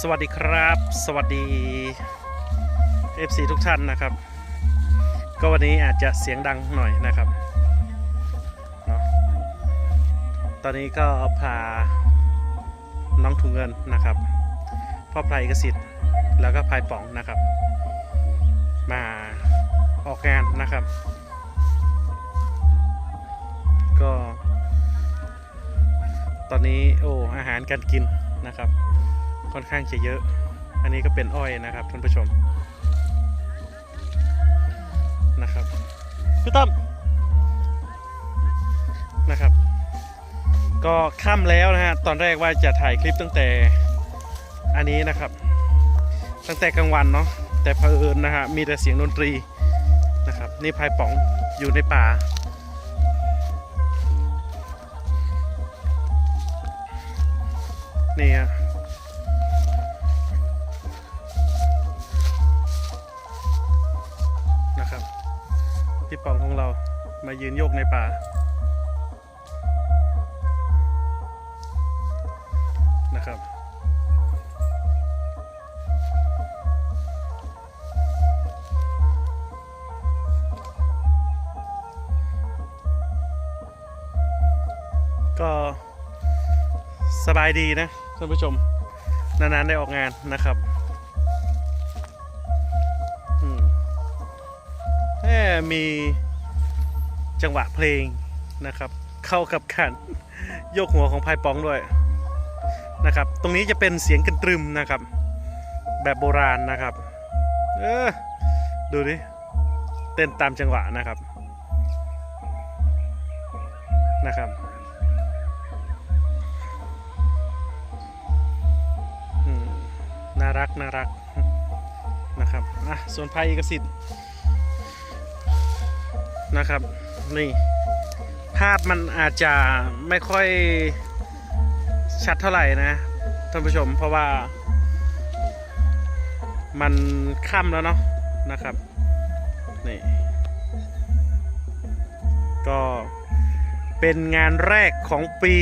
สวัสดีครับ สวัสดี FC ทุกท่านนะครับ ก็วันนี้อาจจะเสียงดังหน่อยนะครับเนาะตอนนี้ก็พาน้องถุงเงินนะครับพ่อไพรกสิทธิ์แล้วก็พายป๋องนะครับ มาออกงานนะครับ ก็ ตอนนี้โอ้อาหารการกินนะครับ ค่อนข้างจะเยอะ อันนี้ก็เป็นอ้อยนะครับท่านผู้ชมนะครับพี่ต้อมนะครับ ก็ค่ำแล้วนะฮะตอนแรกว่าจะถ่ายคลิปตั้งแต่อันนี้นะครับ ตั้งแต่กลางวันเนาะแต่เผอิญนะฮะมีแต่เสียงดนตรีนะครับ นี่พายป๋องอยู่ในป่านี่ฮะ พี่ปองของเรามายืนโยกในป่า นะครับก็สบายดีนะท่านผู้ชม นานๆได้ออกงานนะครับ มีจังหวะเพลงนะครับ เข้ากับการโยกหัวของพายปองด้วยนะครับ ตรงนี้จะเป็นเสียงกระตรึมนะครับ แบบโบราณนะครับ เออดูดิเต้นตามจังหวะนะครับนะครับน่ารักน่ารักนะครับอะส่วนภัยเอกสิทธิ์ นะครับ นี่ ภาพมันอาจจะไม่ค่อยชัดเท่าไหร่นะท่านผู้ชมเพราะว่า มันค่ำแล้วเนาะนะครับ นี่ ก็เป็นงานแรกของปี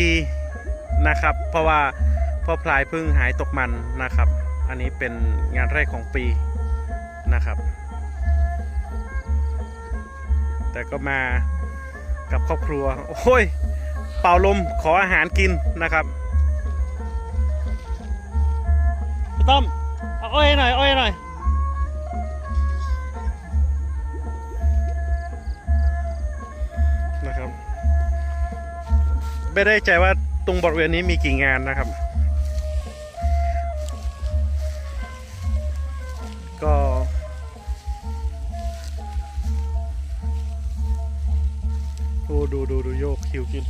นะครับ เพราะว่าพ่อพลายพิ่งหายตกมันนะครับ อันนี้เป็นงานแรกของปีนะครับ แต่ก็มากับครอบครัว โอ้ย เป่าลมขออาหารกินนะครับพี่ต้อมเอาอ้อยหน่อยอ้อยหน่อยนะครับ ไม่ได้ใจว่าตรงบริเวณนี้มีกี่งานนะครับ กิน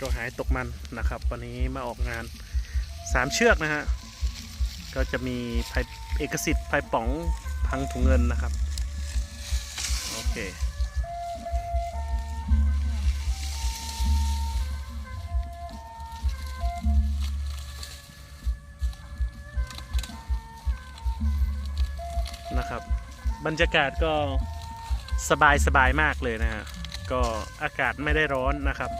ก็หายตกมันนะครับ วันนี้มาออกงานสามเชือกนะฮะ ก็จะมีไพเอกสิทธิ์ไพป๋องพังถุงเงินนะครับ โอเคนะครับบรรยากาศก็ สบายสบายมากเลยนะฮะก็อากาศไม่ได้ร้อนนะครับ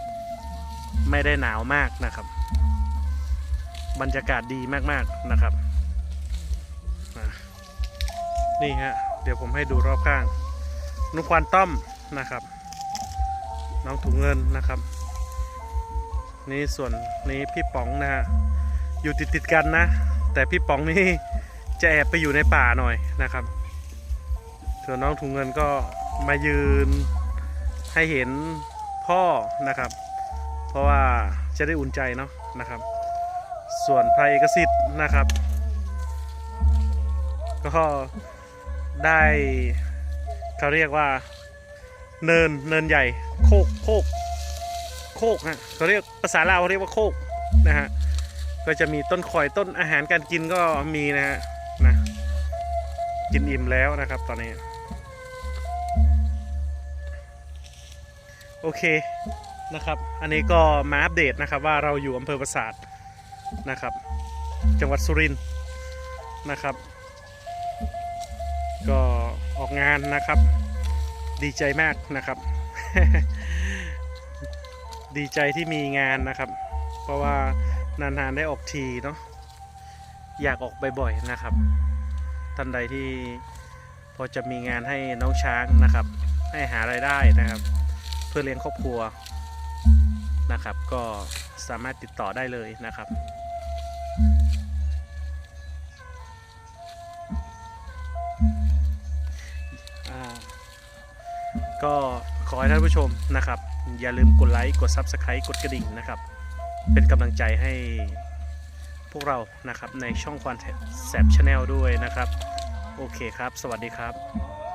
ไม่ได้หนาวมากนะครับ บรรยากาศดีมากๆนะครับ นี่ฮะเดี๋ยวผมให้ดูรอบข้างนุกควานต้อมนะครับ น้องถุงเงินนะครับ นี่ส่วนนี้พี่ป๋องนะฮะอยู่ติดติดกันนะ แต่พี่ป๋องนี่จะแอบไปอยู่ในป่าหน่อยนะครับ ส่วนน้องถุงเงินก็ มายืนให้เห็นพ่อนะครับ เพราะว่าจะได้อุ่นใจเนาะนะครับ ส่วนพระเอกสิทธิ์นะครับ ก็ได้เขาเรียกว่าเนินเนินใหญ่โคกโคกโคกฮะเขาเรียกภาษาลาวเขาเรียกว่าโคกนะฮะก็จะมีต้นข่อยต้นอาหารการกินก็มีนะฮะนะกินอิ่มแล้วนะครับตอนนี้ โอเคนะครับ อันนี้ก็มาอัปเดตนะครับว่าเราอยู่อำเภอปราสาทนะครับ จังหวัดสุรินทร์นะครับ ก็ออกงานนะครับ ดีใจมากนะครับ ดีใจที่มีงานนะครับ เพราะว่านานๆได้ออกทีเนาะอยากออกบ่อยๆนะครับท่านใดที่พอจะมีงานให้น้องช้างนะครับ ให้หารายได้นะครับ เพื่อเลี้ยงครอบครัวนะครับ ก็สามารถติดต่อได้เลยนะครับก็ขอให้ท่านผู้ชมนะครับ อย่าลืมกดไลค์กด Subscribe กดกระดิ่งนะครับ เป็นกำลังใจให้พวกเรานะครับในช่องควันแสบชาแนลด้วยนะครับ โอเคครับ สวัสดีครับ